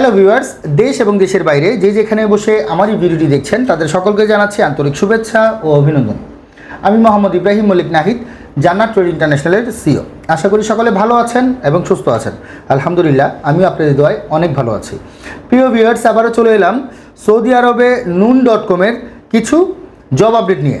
Hello viewers দেশ এবং দেশের বাইরে যে যেখানে বসে আমার এই ভিডিওটি দেখছেন, তাদের সকলকে জানাচ্ছি আন্তরিক শুভেচ্ছা ও অভিনন্দন। আমি মোহাম্মদ ইব্রাহিম মল্লিক নাহিদ, জান্নাত ট্রেড ইন্টারন্যাশনালের সিও আশা করি সকলে ভালো আছেন এবং সুস্থ আছেন। আলহামদুলিল্লাহ আমিও আপনাদের দোয়ায় অনেক ভালো আছি। প্রিয় ভিউয়ার্স আবারও চলে এলাম সৌদি আরবে নুন ডট কমের কিছু জব আপডেট নিয়ে।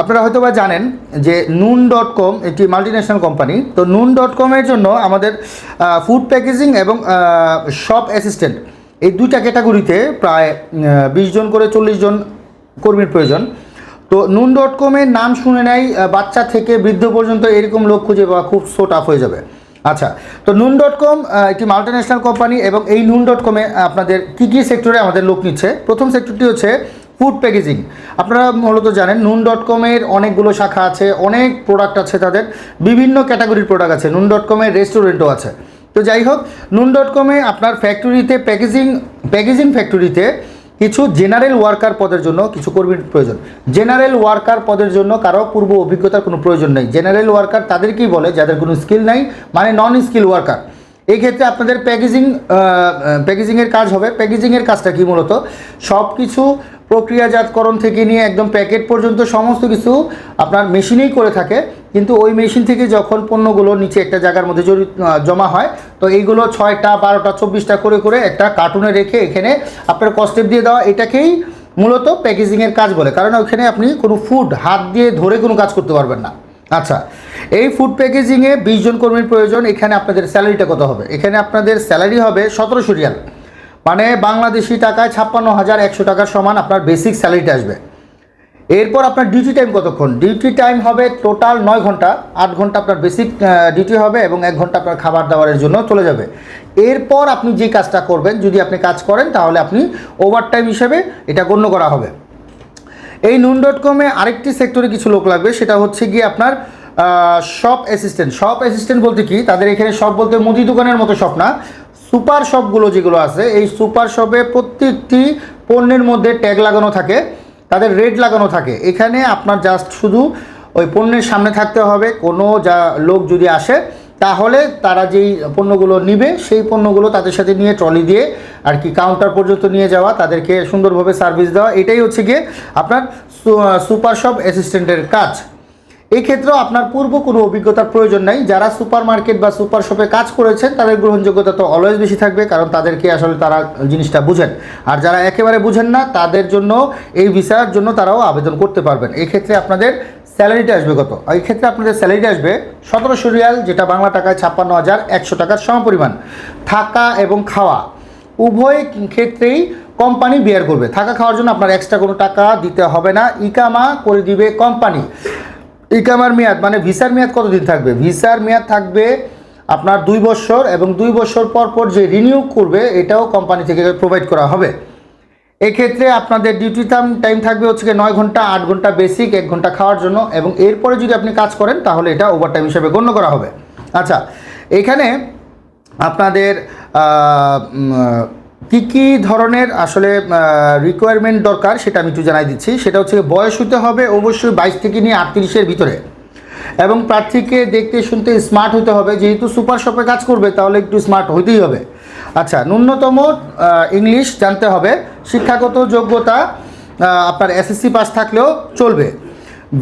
আপনারা হয়তো বা জানেন যে নুন ডট কম একটি মাল্টিন্যাশনাল কোম্পানি তো নুন ডট কমের জন্য আমাদের ফুড প্যাকেজিং এবং শপ অ্যাসিস্ট্যান্ট এই দুইটা ক্যাটাগরিতে প্রায় বিশ জন করে চল্লিশ জন কর্মীর প্রয়োজন। তো নুন ডট কমের নাম শুনে নেয় বাচ্চা থেকে বৃদ্ধ পর্যন্ত এরকম লোক খুঁজে পাওয়া খুব সো টাফ হয়ে যাবে। আচ্ছা তো নুন ডট কম একটি মাল্টিন্যাশনাল কোম্পানি এবং এই নুন ডট কমে আপনাদের কী কী সেক্টরে আমাদের লোক নিচ্ছে? প্রথম সেক্টরটি হচ্ছে ফুড প্যাকেজিং। আপনারা মূলত জানেন নুন ডট কমের অনেকগুলো শাখা আছে, অনেক প্রোডাক্ট আছে তাদের, বিভিন্ন ক্যাটাগরির প্রোডাক্ট আছে নুন ডট কমের রেস্টুরেন্টও আছে। তো যাই হোক নুন ডট কমে আপনার ফ্যাক্টরিতে প্যাকেজিং প্যাকেজিং ফ্যাক্টরিতে কিছু জেনারেল ওয়ার্কার পদের জন্য কিছু কর্মীর প্রয়োজন। জেনারেল ওয়ার্কার পদের জন্য কারও পূর্ব অভিজ্ঞতার কোনো প্রয়োজন নেই। জেনারেল ওয়ার্কার তাদেরকেই বলে, যাদের কোনো স্কিল নাই মানে নন স্কিল ওয়ার্কার এই ক্ষেত্রে আপনাদের প্যাকেজিং প্যাকেজিংয়ের কাজ হবে। প্যাকেজিংয়ের কাজটা কি মূলত? সব কিছু প্রক্রিয়াজাতকরণ থেকে নিয়ে একদম প্যাকেট পর্যন্ত সমস্ত কিছু আপনার মেশিনেই করে থাকে। কিন্তু ওই মেশিন থেকে যখন পণ্যগুলো নিচে একটা জায়গার মধ্যে জমা হয়, তো এইগুলো ছয়টা, বারোটা, চব্বিশটা করে করে একটা কার্টুনে রেখে এখানে আপনার কস্টেপ দিয়ে দেওয়া, এটাকেই মূলত প্যাকেজিংয়ের কাজ বলে। কারণ ওখানে আপনি কোনো ফুড হাত দিয়ে ধরে কোনো কাজ করতে পারবেন না। আচ্ছা এই ফুড প্যাকেজিংয়ে বিশ জন কর্মীর প্রয়োজন, এখানে আপনাদের স্যালারিটা কত হবে? এখানে আপনাদের স্যালারি হবে সতেরোশো রিয়াল। মানে বাংলাদেশি টাকায় ছাপ্পান্ন হাজার একশো টাকার সমান আপনার বেসিক স্যালারিটা আসবে। এরপর আপনার ডিউটি টাইম কতক্ষণ? ডিউটি টাইম হবে টোটাল নয় ঘণ্টা, আট ঘণ্টা আপনার বেসিক ডিউটি হবে এবং এক ঘণ্টা আপনার খাবার দাবারের জন্য চলে যাবে। এরপর আপনি যে কাজটা করবেন, যদি আপনি কাজ করেন, তাহলে আপনি ওভার টাইম হিসেবে এটা গণ্য করা হবে। এই নুন ডট কমে আরেকটি সেক্টরে কিছু লোক লাগবে, সেটা হচ্ছে গিয়ে আপনার শপ অ্যাসিস্ট্যান্ট শপ অ্যাসিস্ট্যান্ট বলতে কি? তাদের এখানে শপ বলতে মুদি দোকানের মতো শপ না। সুপার শপগুলো যেগুলো আছে, এই সুপার শপে প্রত্যেকটি পণ্যের মধ্যে ট্যাগ লাগানো থাকে, তাদের রেট লাগানো থাকে। এখানে আপনার জাস্ট শুধু ওই পণ্যের সামনে থাকতে হবে, কোনো যা লোক যদি আসে, তাহলে তারা যেই পণ্যগুলো নিবে, সেই পণ্যগুলো তাদের সাথে নিয়ে ট্রলি দিয়ে আর কি কাউন্টার পর্যন্ত নিয়ে যাওয়া, তাদেরকে সুন্দরভাবে সার্ভিস দেওয়া, এটাই হচ্ছে গিয়ে আপনার সুপার শপ অ্যাসিস্ট্যান্টের কাজ। এই ক্ষেত্রেও আপনার পূর্ব কোনো অভিজ্ঞতার প্রয়োজন নাই। যারা সুপার মার্কেট বা সুপার শপে কাজ করেছেন, তাদের গ্রহণযোগ্যতা তো অলওয়েজ বেশি থাকবে, কারণ তাদেরকে আসলে তারা জিনিসটা বুঝেন। আর যারা একেবারে বুঝেন না, তাদের জন্য এই ভিসার জন্য তারাও আবেদন করতে পারবেন। এই ক্ষেত্রে আপনাদের স্যালারিটা আসবে কত? এই ক্ষেত্রে আপনাদের স্যালারিটা আসবে সতেরোশো রিয়াল, যেটা বাংলা টাকায় ছাপ্পান্ন হাজার একশো টাকার সমপরিমাণ থাকা এবং খাওয়া, উভয় ক্ষেত্রেই কোম্পানি বিয়ার করবে। থাকা খাওয়ার জন্য আপনার এক্সট্রা কোনো টাকা দিতে হবে না। ইকামা করে দিবে কোম্পানি ইকামার মেয়াদ মানে ভিসার মেয়াদ কতদিন থাকবে? ভিসার মেয়াদ থাকবে আপনার দুই বছর এবং দুই বছর পর পর যে রিনিউ করবে, এটাও কোম্পানি থেকে প্রোভাইড করা হবে। এক্ষেত্রে আপনাদের ডিউটি টাইম টাইম থাকবে হচ্ছে নয় ঘণ্টা, আট ঘণ্টা বেসিক এক ঘণ্টা খাওয়ার জন্য এবং এরপরে যদি আপনি কাজ করেন, তাহলে এটা ওভার টাইম হিসেবে গণ্য করা হবে। আচ্ছা এখানে আপনাদের কি কি ধরনের আসলে রিকোয়ারমেন্ট দরকার সেটা আমি একটু জানাই দিচ্ছি। সেটা হচ্ছে বয়স হতে হবে অবশ্যই বাইশ থেকে নিয়ে আটত্রিশের ভিতরে। এবং প্রার্থীকে দেখতে শুনতে স্মার্ট হতে হবে। যেহেতু সুপার শপে কাজ করবে, তাহলে একটু স্মার্ট হইতেই হবে। আচ্ছা ন্যূনতম ইংলিশ জানতে হবে। শিক্ষাগত যোগ্যতা আপনার এসএসসি পাস থাকলেও চলবে।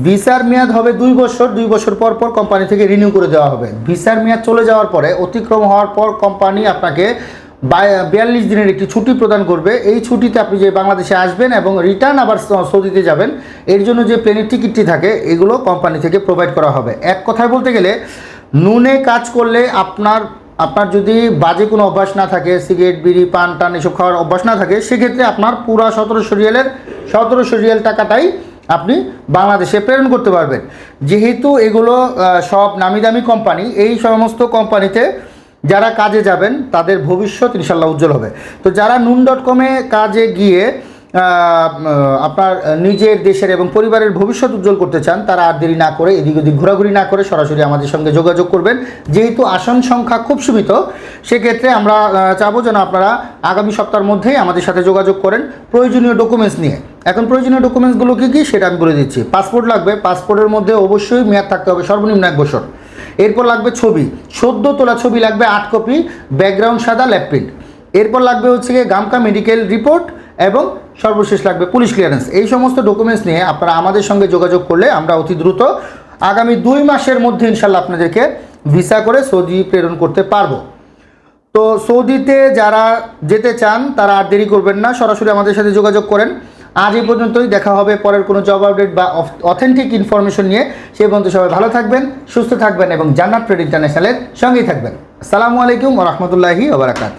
ভিসার মেয়াদ হবে দুই বছর। দুই বছর পর পর কোম্পানি থেকে রিনিউ করে দেওয়া হবে। ভিসার মেয়াদ চলে যাওয়ার পরে অতিক্রম হওয়ার পর কোম্পানি আপনাকে বিয়াল্লিশ দিনের একটি ছুটি প্রদান করবে। এই ছুটিতে আপনি যে বাংলাদেশে আসবেন এবং রিটার্ন আবার সৌদিতে যাবেন, এর জন্য যে প্লেনের টিকিটটি থাকে, এগুলো কোম্পানি থেকে প্রোভাইড করা হবে। এক কথায় বলতে গেলে, নুনে কাজ করলে আপনার আপনার যদি বাজে কোনো অভ্যাস না থাকে, সিগারেট, বিড়ি, পান, টান এসব খাওয়ার অভ্যাস না থাকে, সেক্ষেত্রে আপনার পুরা সতেরোশো রিয়ালের, সতেরোশো রিয়াল টাকাটাই আপনি বাংলাদেশে প্রেরণ করতে পারবেন। যেহেতু এগুলো সব নামি দামি কোম্পানি এই সমস্ত কোম্পানিতে যারা কাজে যাবেন, তাদের ভবিষ্যৎ ইনশাল্লাহ উজ্জ্বল হবে। তো যারা নুন ডট কমে কাজে গিয়ে আপনার নিজের দেশের এবং পরিবারের ভবিষ্যৎ উজ্জ্বল করতে চান, তারা আর দেরি না করে, এদিক ওদিক ঘোরাঘুরি না করে সরাসরি আমাদের সঙ্গে যোগাযোগ করবেন। যেহেতু আসন সংখ্যা খুব সীমিত, সেক্ষেত্রে আমরা চাবো যেন আপনারা আগামী সপ্তাহের মধ্যেই আমাদের সাথে যোগাযোগ করেন প্রয়োজনীয় ডকুমেন্টস নিয়ে। এখন প্রয়োজনীয় ডকুমেন্টসগুলো কী কী, সেটা আমি বলে দিচ্ছি। পাসপোর্ট লাগবে, পাসপোর্টের মধ্যে অবশ্যই মেয়াদ থাকতে হবে সর্বনিম্ন এক বছর। এরপর লাগবে ছবি। সদ্য তোলা ছবি লাগবে আট কপি ব্যাকগ্রাউন্ড সাদা ল্যাপ প্রিন্ট এরপর লাগবে হচ্ছে গিয়ে গামকা মেডিকেল রিপোর্ট এবং সর্বশেষ লাগবে পুলিশ ক্লিয়ারেন্স এই সমস্ত ডকুমেন্টস নিয়ে আপনারা আমাদের সঙ্গে যোগাযোগ করলে আমরা অতি দ্রুত আগামী দুই মাসের মধ্যে ইনশাল্লাহ আপনাদেরকে ভিসা করে সৌদি প্রেরণ করতে পারব। তো সৌদিতে যারা যেতে চান, তারা আর দেরি করবেন না। সরাসরি আমাদের সাথে যোগাযোগ করেন। আজ এই পর্যন্তই, দেখা হবে পরের কোনো জব আপডেট বা অথেন্টিক ইনফরমেশন নিয়ে। সেই পর্যন্ত সবাই ভালো থাকবেন, সুস্থ থাকবেন এবং জান্নাত ট্রেড ইন্টারন্যাশনালের সঙ্গেই থাকবেন। সালামু আলাইকুম রহমতুল্লাহি ওবরাকাত